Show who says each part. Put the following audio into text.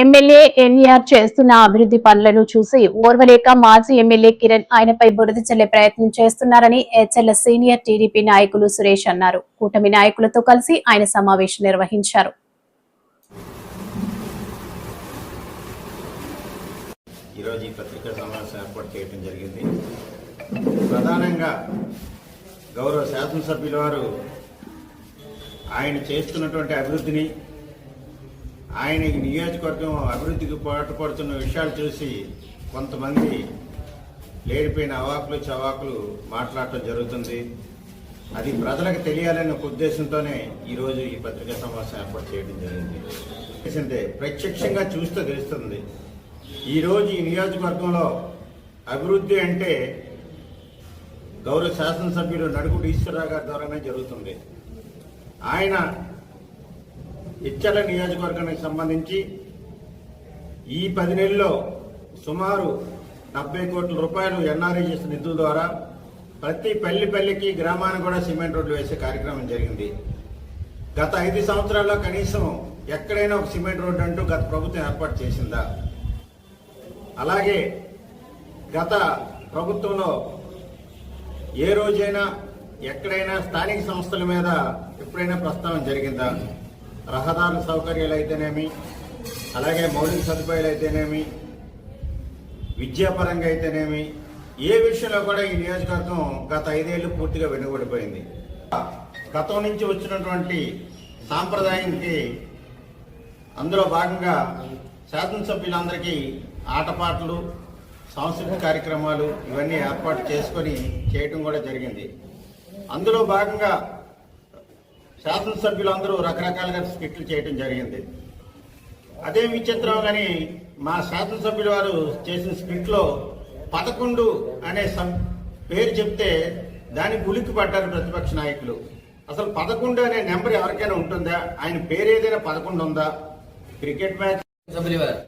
Speaker 1: MLA NR చేస్తున్న అభివృద్ధి పనులను చూసి ఓర్వలేక మాజీ ఎమ్మెల్యే కిరణ్ ఆయనపై బురద చల్లే ప్రయత్నం చేస్తున్నారని హెచ్ఎల్ సీనియర్ టీడీపీ నాయకులు సురేష్ అన్నారు. కూటమి నాయకులతో కలిసి ఆయన సమావేశం నిర్వహించారు.
Speaker 2: ఈరోజు ఈ పత్రికా సమావేశం ఏర్పాటు చేయడం జరిగింది. ప్రధానంగా గౌరవ శాసనసభ్యుల వారు ఆయన చేస్తున్నటువంటి అభివృద్ధిని ఆయన ఈ నియోజకవర్గం అభివృద్ధికి పాటుపడుతున్న విషయాలు చూసి కొంతమంది లేడిపోయిన అవాకులు చవాకులు మాట్లాడటం జరుగుతుంది. అది ప్రజలకు తెలియాలనే ఒక ఉద్దేశంతోనే ఈరోజు ఈ పత్రికా సమావేశం ఏర్పాటు చేయడం జరిగింది. తెలిసిందే ప్రత్యక్షంగా చూస్తే తెలుస్తుంది. ఈరోజు ఈ నియోజకవర్గంలో అభివృద్ధి అంటే గౌరవ శాసనసభ్యుడు నడుగుడు ఈశ్వరరావు గారి ద్వారానే జరుగుతుంది. ఆయన ఇచ్చల నియోజకవర్గానికి సంబంధించి ఈ పది నెలల్లో సుమారు డెబ్బై కోట్ల రూపాయలు ఎన్ఆర్ఐఎస్ నిధుల ద్వారా ప్రతి పల్లి పల్లికి గ్రామానికి కూడా సిమెంట్ రోడ్లు వేసే కార్యక్రమం జరిగింది. గత ఐదు సంవత్సరాల్లో కనీసం ఎక్కడైనా ఒక సిమెంట్ రోడ్డు అంటూ గత ప్రభుత్వం ఏర్పాటు చేసిందా? అలాగే గత ప్రభుత్వంలో ఏ రోజైనా ఎక్కడైనా స్థానిక సంస్థల మీద ఎప్పుడైనా ప్రస్తావన జరిగిందా? రహదారుల సౌకర్యాలు అయితేనేమి అలాగే మౌలిక సదుపాయాలు అయితేనేమి విద్యాపరంగా అయితేనేమి ఏ విషయంలో కూడా ఈ నియోజకవర్గం గత ఐదేళ్ళు పూర్తిగా వెనుకబడిపోయింది. గతం నుంచి వచ్చినటువంటి సాంప్రదాయానికి అందులో భాగంగా శాసనసభ్యులందరికీ ఆటపాటలు సాంస్కృతిక కార్యక్రమాలు ఇవన్నీ ఏర్పాటు చేసుకొని చేయటం కూడా జరిగింది. అందులో భాగంగా శాసనసభ్యులందరూ రకరకాలుగా స్కిట్లు చేయటం జరిగింది. అదే విచిత్రం కానీ మా శాసనసభ్యుల వారు చేసిన స్క్రిప్ట్లో పదకొండు అనే పేరు చెప్తే దానికి ఉలిక్కి పడ్డారు ప్రతిపక్ష నాయకులు. అసలు పదకొండు అనే నెంబర్ ఎవరికైనా ఉంటుందా? ఆయన పేరు ఏదైనా పదకొండు ఉందా? క్రికెట్ మ్యాచ్
Speaker 3: సభ్యులు